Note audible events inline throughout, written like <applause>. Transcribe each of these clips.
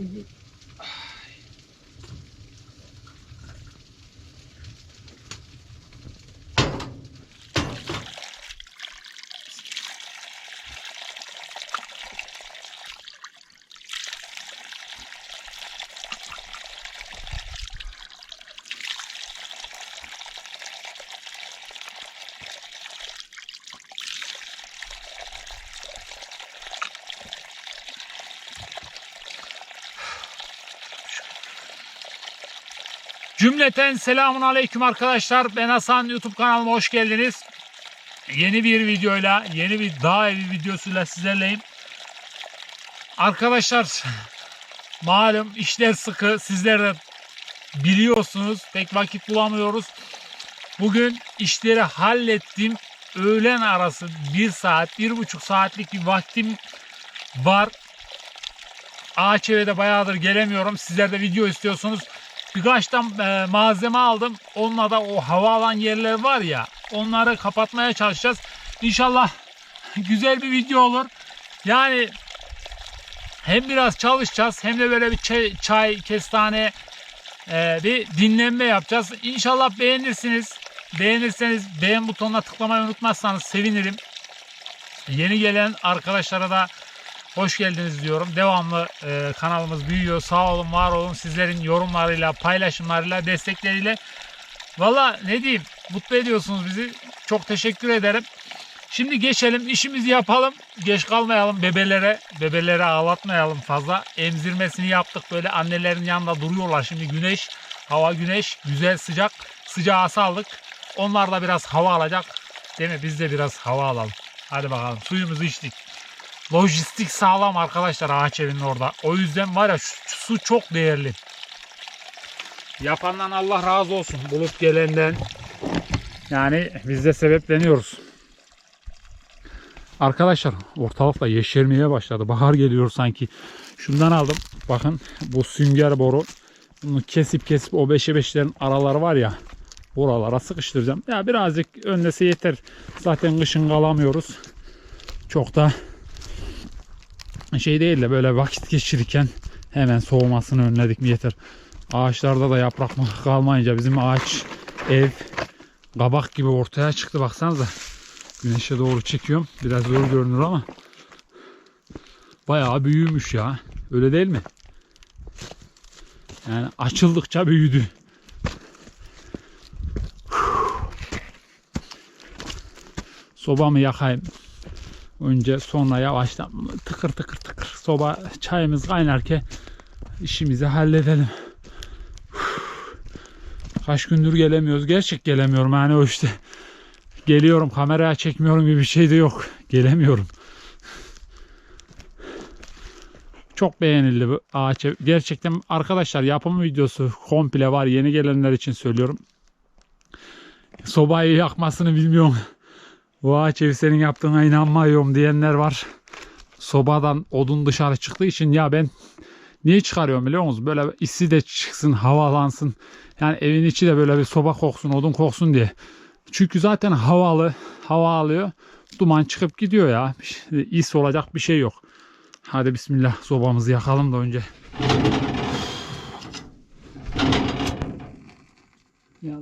Mm-hmm. Cümleten selamun aleyküm arkadaşlar. Ben Hasan YouTube kanalıma hoş geldiniz. Yeni bir videoyla, yeni bir dağ evi videosuyla sizlerleyim. Arkadaşlar <laughs> malum işler sıkı. Sizler de biliyorsunuz. Pek vakit bulamıyoruz. Bugün işleri hallettim. Öğlen arası bir saat, bir buçuk saatlik bir vaktim var. Ağaç eve de bayağıdır gelemiyorum. Sizler de video istiyorsunuz. Birkaç tam e, malzeme aldım. Onunla da o hava alan yerler var ya onları kapatmaya çalışacağız. İnşallah güzel bir video olur. Yani hem biraz çalışacağız hem de böyle bir çay, çay kestane e, bir dinlenme yapacağız. İnşallah beğenirsiniz. Beğenirseniz beğen butonuna tıklamayı unutmazsanız sevinirim. Yeni gelen arkadaşlara da hoş geldiniz diyorum. Devamlı e, kanalımız büyüyor. Sağ olun, var olun. Sizlerin yorumlarıyla, paylaşımlarıyla, destekleriyle. Valla ne diyeyim, mutlu ediyorsunuz bizi. Çok teşekkür ederim. Şimdi geçelim, işimizi yapalım. Geç kalmayalım bebelere. Bebelere ağlatmayalım fazla. Emzirmesini yaptık. Böyle annelerin yanında duruyorlar. Şimdi güneş, hava güneş, güzel sıcak. Sıcağı saldık. Onlar da biraz hava alacak. Değil mi? Biz de biraz hava alalım. Hadi bakalım. Suyumuzu içtik. Lojistik sağlam arkadaşlar ağaç evinin orada. O yüzden var ya şu, su çok değerli. Yapandan Allah razı olsun. Bulup gelenden. Yani biz de sebepleniyoruz. Arkadaşlar ortalıkta yeşermeye başladı. Bahar geliyor sanki. Şundan aldım. Bakın bu sünger boru. Bunu kesip kesip o beşe beşlerin araları var ya. Oralara sıkıştıracağım. Ya birazcık önlese yeter. Zaten kışın kalamıyoruz. Çok da şey değil de böyle vakit geçirirken hemen soğumasını önledik mi yeter. Ağaçlarda da yaprak kalmayınca bizim ağaç ev kabak gibi ortaya çıktı baksanıza. Güneşe doğru çekiyorum. Biraz zor görünür ama bayağı büyümüş ya. Öyle değil mi? Yani açıldıkça büyüdü. Sobamı yakayım. Önce sonra yavaştan tıkır tıkır tıkır soba çayımız kaynarken işimizi halledelim. Kaç gündür gelemiyoruz. Gerçek gelemiyorum yani o işte. Geliyorum kameraya çekmiyorum gibi bir şey de yok. Gelemiyorum. Çok beğenildi bu ağaç. Gerçekten arkadaşlar yapım videosu komple var. Yeni gelenler için söylüyorum. Sobayı yakmasını bilmiyorum. Bu ağaç evi senin yaptığına inanmıyorum diyenler var. Sobadan odun dışarı çıktığı için ya ben niye çıkarıyorum biliyor musunuz? Böyle isi de çıksın, havalansın. Yani evin içi de böyle bir soba koksun, odun koksun diye. Çünkü zaten havalı, hava alıyor. Duman çıkıp gidiyor ya. İs olacak bir şey yok. Hadi bismillah sobamızı yakalım da önce. Ya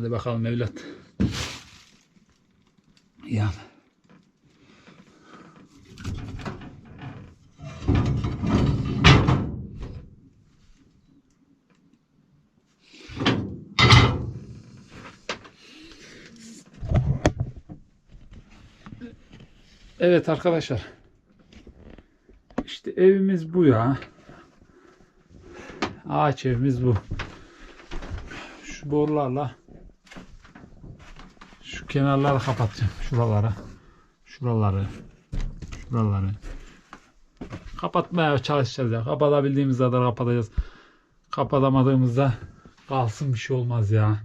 Hadi bakalım evlat. Ya. Evet arkadaşlar. İşte evimiz bu ya. Ağaç evimiz bu. Şu borularla kenarları kapatacağım. Şuralara. Şuraları. Şuraları. Kapatmaya çalışacağız ya. Kapatabildiğimiz kadar kapatacağız. Kapatamadığımızda kalsın bir şey olmaz ya.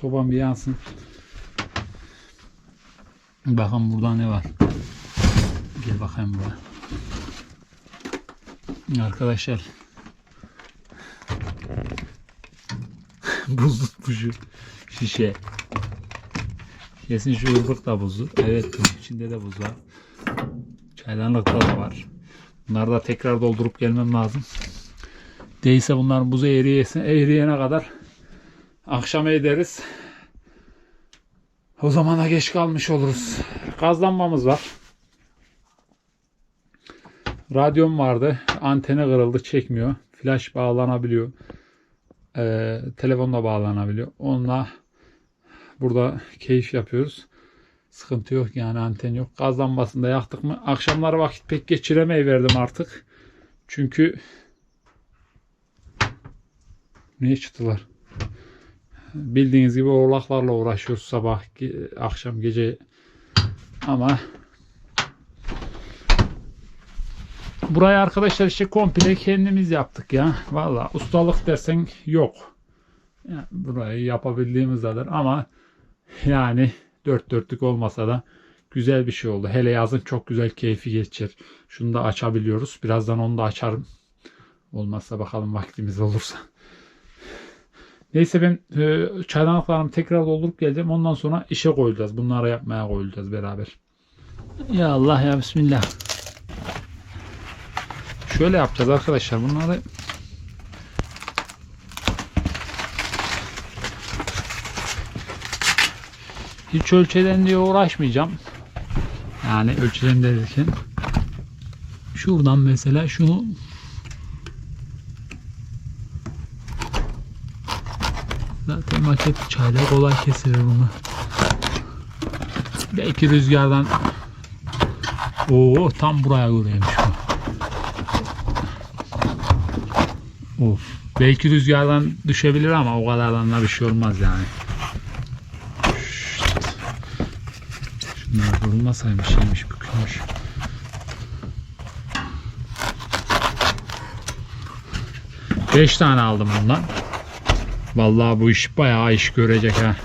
Sobam bir yansın. Bakın burada ne var. Gel bakayım buraya. Arkadaşlar. <laughs> buz tutmuşu şişe. Kesin şu ırbık da buzlu. Evet içinde de buz var. Çaydanlıkta da var. Bunları da tekrar doldurup gelmem lazım. Değilse bunların buzu eriyene kadar akşam ederiz. O zamana geç kalmış oluruz. Gazlanmamız var. Radyom vardı. Anteni kırıldı çekmiyor. Flash bağlanabiliyor. Ee, telefonla bağlanabiliyor. Onunla burada keyif yapıyoruz. Sıkıntı yok yani anten yok. Gaz lambasını da yaktık mı akşamları vakit pek geçiremeyi verdim artık. Çünkü niye çıktılar? Bildiğiniz gibi oğlaklarla uğraşıyoruz sabah, akşam, gece. Ama burayı arkadaşlar işte komple kendimiz yaptık ya. Valla ustalık dersen yok. Yani burayı yapabildiğimiz kadar ama yani dört dörtlük olmasa da güzel bir şey oldu. Hele yazın çok güzel keyfi geçer. Şunu da açabiliyoruz. Birazdan onu da açarım. Olmazsa bakalım vaktimiz olursa. Neyse ben e, çaydanlıklarımı tekrar doldurup geleceğim. Ondan sonra işe koyulacağız. Bunları yapmaya koyulacağız beraber. Ya Allah ya Bismillah. Şöyle yapacağız arkadaşlar. Bunları hiç ölçeden diye uğraşmayacağım. Yani ölçeden derken şuradan mesela şunu zaten maket bıçağıyla kolay kesilir bunu. Belki rüzgardan Oo tam buraya göreymiş bu. Of. Belki rüzgardan düşebilir ama o kadardan da bir şey olmaz yani. Bunlar vurulmasaymış şeymiş bükülmüş. Beş tane aldım bundan. Vallahi bu iş bayağı iş görecek ha.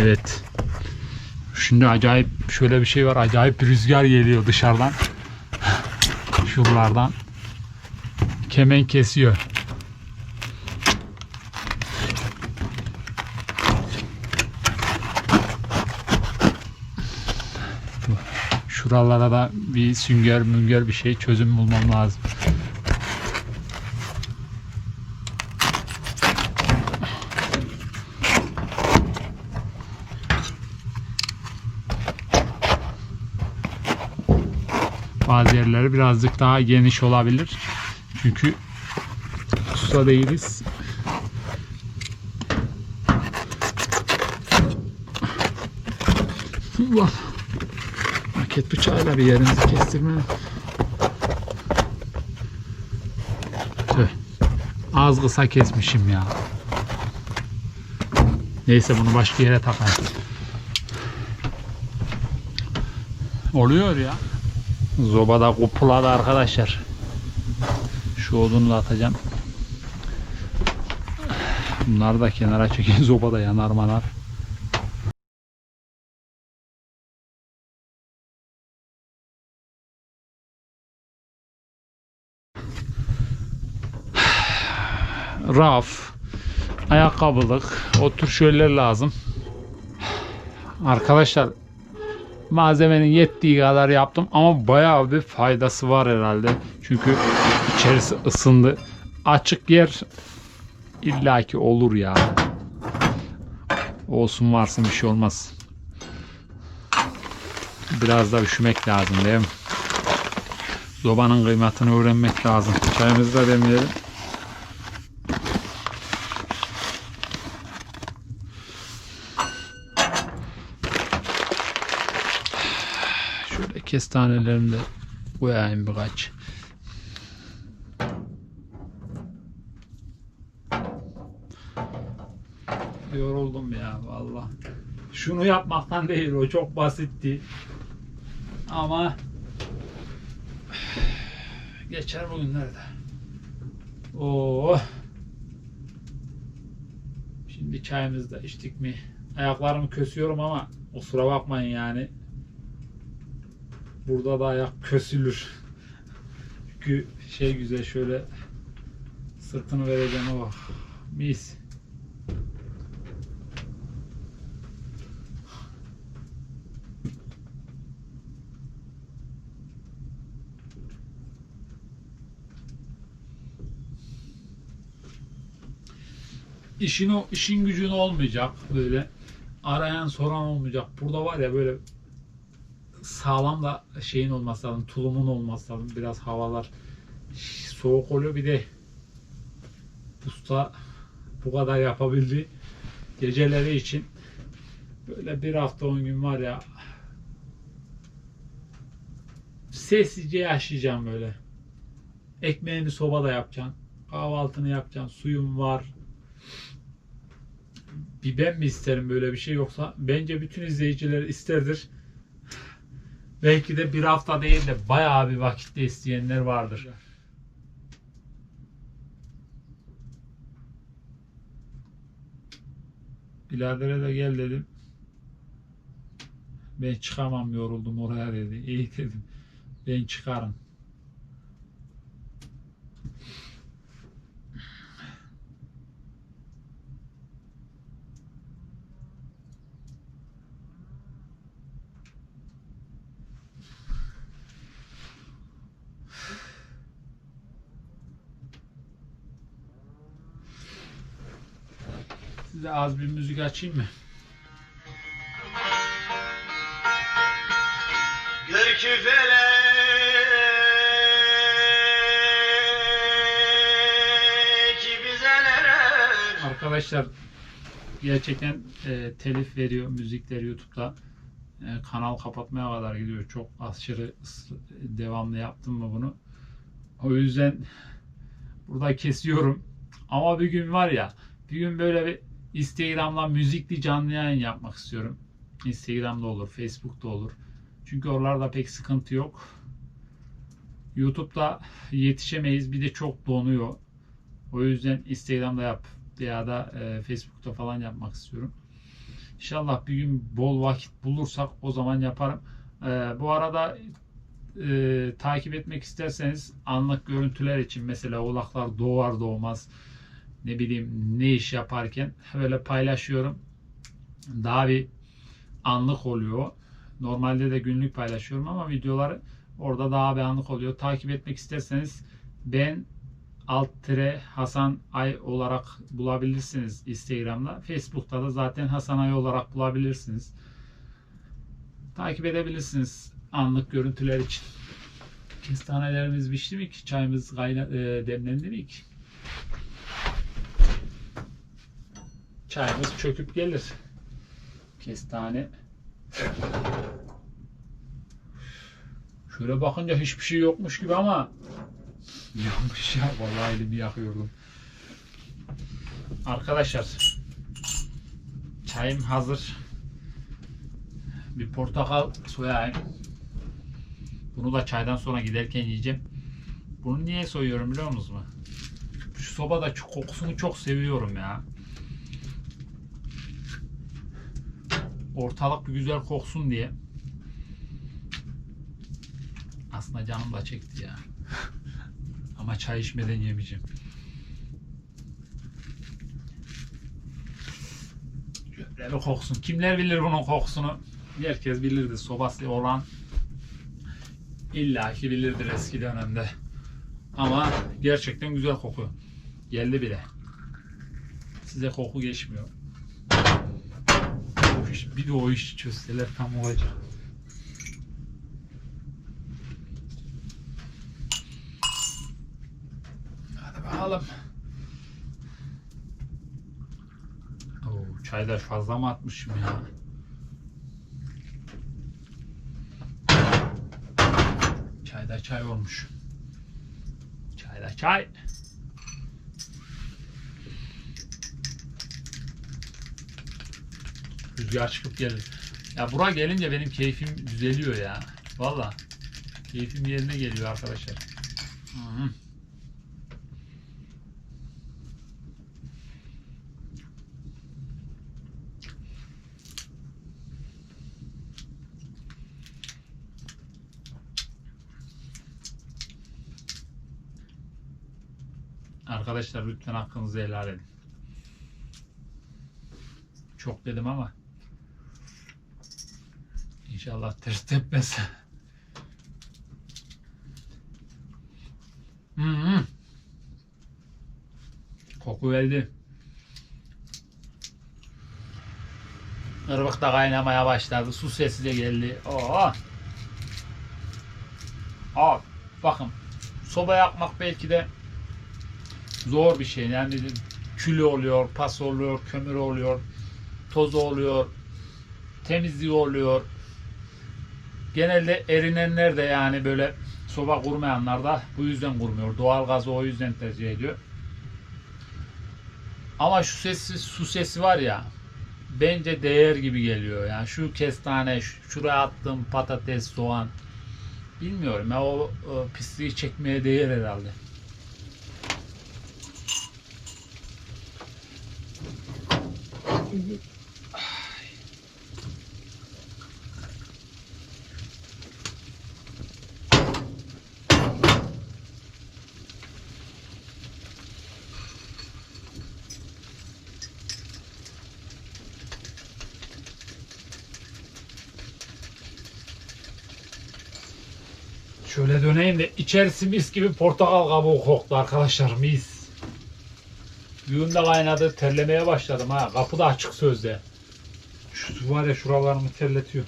Evet. Şimdi acayip şöyle bir şey var. Acayip bir rüzgar geliyor dışarıdan. Şuralardan. Kemen kesiyor. Şuralara da bir sünger münger bir şey çözüm bulmam lazım. Bazı yerleri birazcık daha geniş olabilir. Çünkü usta değiliz. Allah. Maket bıçağıyla bir yerimizi kestirme. Tüh. Az kısa kesmişim ya. Neyse bunu başka yere takayım. Oluyor ya. Zobada kupuladı arkadaşlar. Şu odunu da atacağım. Bunları da kenara çekin. <laughs> Zobada yanar manar. Raf, ayakkabılık, o tür lazım. Arkadaşlar malzemenin yettiği kadar yaptım ama bayağı bir faydası var herhalde. Çünkü içerisi ısındı. Açık yer illaki olur ya. Olsun varsın bir şey olmaz. Biraz da üşümek lazım değil mi? Zobanın kıymetini öğrenmek lazım. Çayımızı da demeyelim. Şöyle kestanelerini de koyayım birkaç. Yoruldum ya valla. Şunu yapmaktan değil o çok basitti. Ama geçer bugünlerde. Oo. Şimdi çayımızı da içtik mi ayaklarımı kösüyorum ama kusura bakmayın yani. Burada da ayak kösülür. Çünkü şey güzel şöyle sırtını vereceğim oh mis. işin o işin gücün olmayacak böyle arayan soran olmayacak. Burada var ya böyle sağlam da şeyin olması lazım, tulumun olması lazım. Biraz havalar soğuk oluyor bir de usta bu kadar yapabildi. Geceleri için böyle bir hafta on gün var ya sessizce yaşayacağım böyle. Ekmeğini sobada yapacaksın. Kahvaltını yapacaksın. Suyun var. Bir ben mi isterim böyle bir şey yoksa bence bütün izleyiciler isterdir. Belki de bir hafta değil de bayağı bir vakitte isteyenler vardır. Biradere de gel dedim. Ben çıkamam yoruldum oraya dedi. İyi dedim. Ben çıkarım. Size az bir müzik açayım mı? Felek bize neler Arkadaşlar gerçekten e, telif veriyor müzikler YouTube'da. E, kanal kapatmaya kadar gidiyor. Çok aşırı devamlı yaptım mı bunu. O yüzden burada kesiyorum. Ama bir gün var ya bir gün böyle bir Instagram'dan müzikli canlı yayın yapmak istiyorum. Instagram'da olur, Facebook'ta olur. Çünkü oralarda pek sıkıntı yok. YouTube'da yetişemeyiz. Bir de çok donuyor. O yüzden Instagram'da yap veya da e, Facebook'ta falan yapmak istiyorum. İnşallah bir gün bol vakit bulursak o zaman yaparım. E, bu arada e, takip etmek isterseniz anlık görüntüler için mesela oğlaklar doğar doğmaz ne bileyim ne iş yaparken böyle paylaşıyorum. Daha bir anlık oluyor. Normalde de günlük paylaşıyorum ama videoları orada daha bir anlık oluyor. Takip etmek isterseniz ben alt tire Hasan Ay olarak bulabilirsiniz Instagram'da. Facebook'ta da zaten Hasan Ay olarak bulabilirsiniz. Takip edebilirsiniz anlık görüntüler için. Kestanelerimiz pişti mi ki? Çayımız kayna e, demlendi mi ki? Çayımız çöküp gelir. Kestane. Şöyle bakınca hiçbir şey yokmuş gibi ama yanmış ya. Vallahi elimi yakıyordum. Arkadaşlar çayım hazır. Bir portakal soyayım. Bunu da çaydan sonra giderken yiyeceğim. Bunu niye soyuyorum biliyor musunuz mu? Şu sobada kokusunu çok seviyorum ya. Ortalık bir güzel koksun diye. Aslında canım da çekti ya. <laughs> Ama çay içmeden yemeyeceğim. Şöyle bir koksun. Kimler bilir bunun kokusunu? Herkes bilirdi. Sobası olan illaki bilirdir eski dönemde. Ama gerçekten güzel kokuyor. Geldi bile. Size koku geçmiyor. İş- bir de o işi çözseler tam olacak. Hadi bakalım. Oo, çay da fazla mı atmışım ya? Çay da çay olmuş. Çay da çay. Rüzgar çıkıp gelir. Ya bura gelince benim keyfim düzeliyor ya. Valla. Keyfim yerine geliyor arkadaşlar. Hı -hı. Arkadaşlar lütfen hakkınızı helal edin. Çok dedim ama inşallah ters tepmez. Hı hı. Koku geldi. Irmak da kaynamaya başladı. Su sesi de geldi. Oo. Aa, bakın soba yakmak belki de zor bir şey. Yani kül oluyor, pas oluyor, kömür oluyor, toz oluyor, temizliği oluyor. Genelde erinenler de yani böyle soba kurmayanlar da bu yüzden kurmuyor. Doğal gazı o yüzden tercih ediyor. Ama şu sesi, su sesi var ya bence değer gibi geliyor. Yani şu kestane, şu- şuraya attığım patates, soğan bilmiyorum ya o, o pisliği çekmeye değer herhalde. Şöyle döneyim de içerisi mis gibi portakal kabuğu koktu arkadaşlar mis. Düğün de kaynadı terlemeye başladım ha. Kapı da açık sözde. Şu su var ya şuralarımı terletiyor.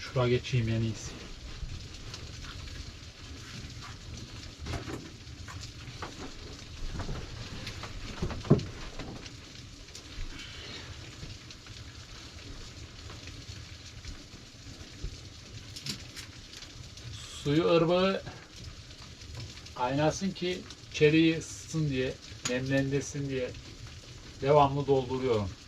Şuraya geçeyim en iyisi. Suyu ırmağı kaynasın ki içeriği ısıtsın diye, nemlendirsin diye devamlı dolduruyorum.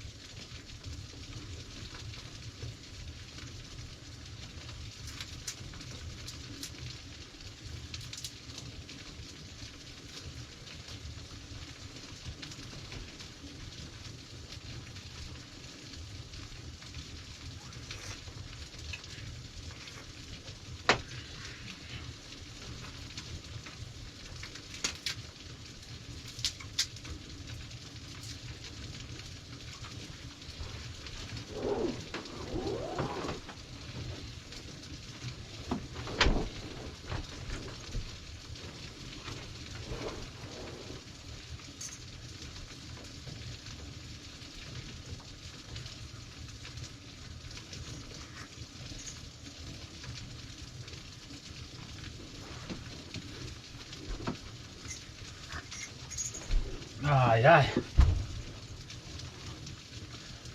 Ay ay.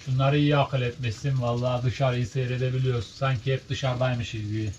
Şunları iyi akıl etmişsin. Vallahi dışarıyı seyredebiliyorsun. Sanki hep dışarıdaymışız gibi.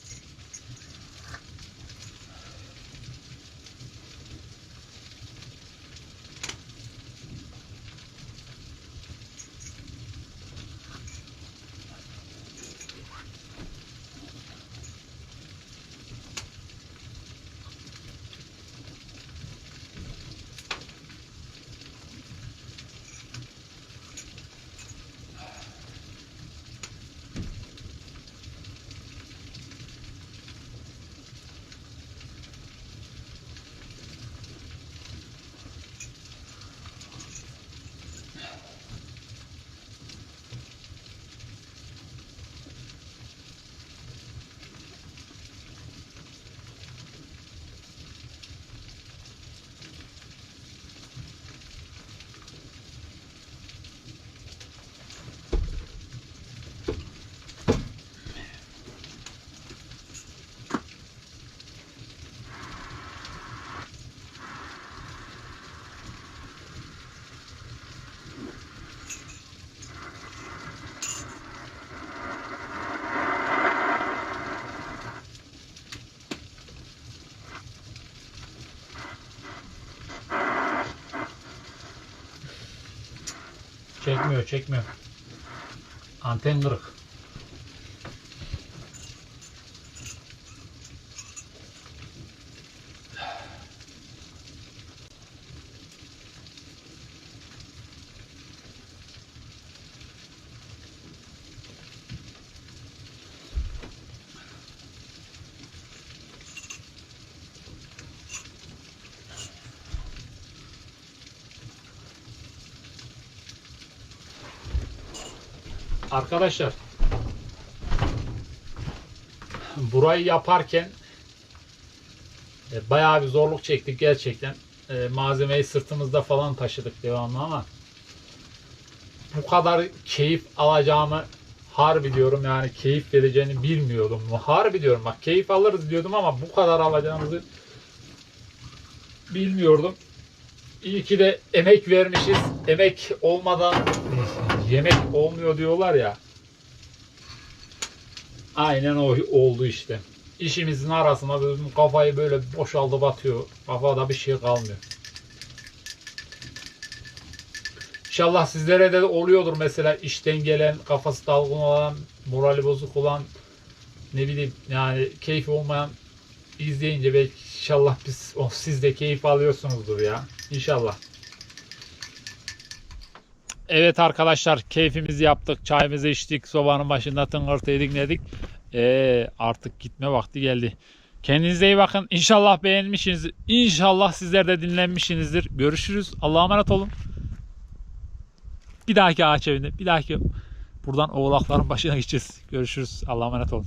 Çekmiyor, çekmiyor. Anten kırık. Arkadaşlar burayı yaparken e, bayağı bir zorluk çektik gerçekten. E, malzemeyi sırtımızda falan taşıdık devamlı ama bu kadar keyif alacağımı harbi diyorum yani keyif vereceğini bilmiyordum. Harbi diyorum bak keyif alırız diyordum ama bu kadar alacağımızı bilmiyordum. İyi ki de emek vermişiz. Emek olmadan yemek olmuyor diyorlar ya. Aynen o oldu işte. İşimizin arasında bizim kafayı böyle boşaldı batıyor. Kafada bir şey kalmıyor. İnşallah sizlere de oluyordur mesela işten gelen, kafası dalgın olan, morali bozuk olan, ne bileyim yani keyfi olmayan izleyince belki inşallah biz o siz de keyif alıyorsunuzdur ya. İnşallah. Evet arkadaşlar keyfimizi yaptık. Çayımızı içtik. Sobanın başında tıngırtı dinledik. Ee, artık gitme vakti geldi. Kendinize iyi bakın. İnşallah beğenmişsiniz. İnşallah sizler de dinlenmişsinizdir. Görüşürüz. Allah'a emanet olun. Bir dahaki ağaç evinde. Bir dahaki buradan oğlakların başına gideceğiz. Görüşürüz. Allah'a emanet olun.